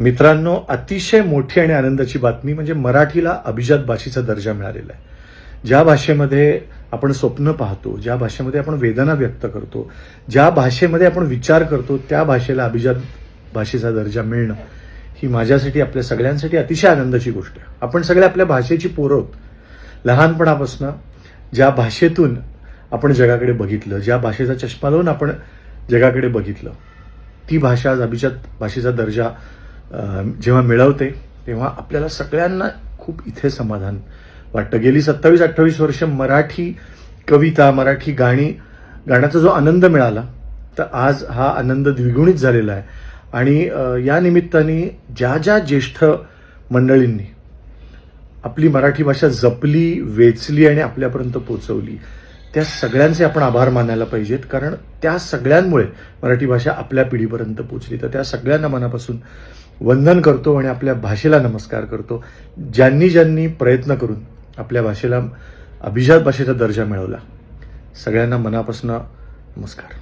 मित्रांनो अतिशय मोठी आणि आनंदाची बातमी म्हणजे मराठीला अभिजात भाषेचा दर्जा मिळालेला आहे. ज्या भाषेमध्ये आपण स्वप्न पाहतो ज्या भाषेमध्ये आपण वेदना व्यक्त करतो ज्या भाषेमध्ये आपण विचार करतो त्या भाषेला अभिजात भाषेचा दर्जा मिळणं ही माझ्यासाठी आपल्या सगळ्यांसाठी अतिशय आनंदाची गोष्ट आहे. आपण सगळे आपल्या भाषेची पोरं लहानपणापासून ज्या भाषेतून आपण जगाकडे बघितलं ज्या भाषेचा चष्मा लावून आपण जगाकडे बघितलं ती भाषा आज अभिजात भाषेचा दर्जा जेव्हा मिळवते तेव्हा आपल्याला सगळ्यांना खूप इथे समाधान वाटतं. गेली सत्तावीस अठ्ठावीस वर्ष मराठी कविता मराठी गाणी गाण्याचा जो आनंद मिळाला तर आज हा आनंद द्विगुणित झालेला आहे. आणि या निमित्ताने ज्या ज्या ज्येष्ठ मंडळींनी आपली मराठी भाषा जपली वेचली आणि आपल्यापर्यंत पोचवली त्या सगळ्यांचे आपण आभार मानायला पाहिजेत. कारण त्या सगळ्यांमुळे मराठी भाषा आपल्या पिढीपर्यंत पोचली. तर त्या सगळ्यांना मनापासून वंदन करतो आणि आपल्या भाषेला नमस्कार करतो. ज्यांनी ज्यांनी प्रयत्न करून आपल्या भाषेला अभिजात भाषेचा दर्जा मिळवला. सगळ्यांना मनापासून नमस्कार.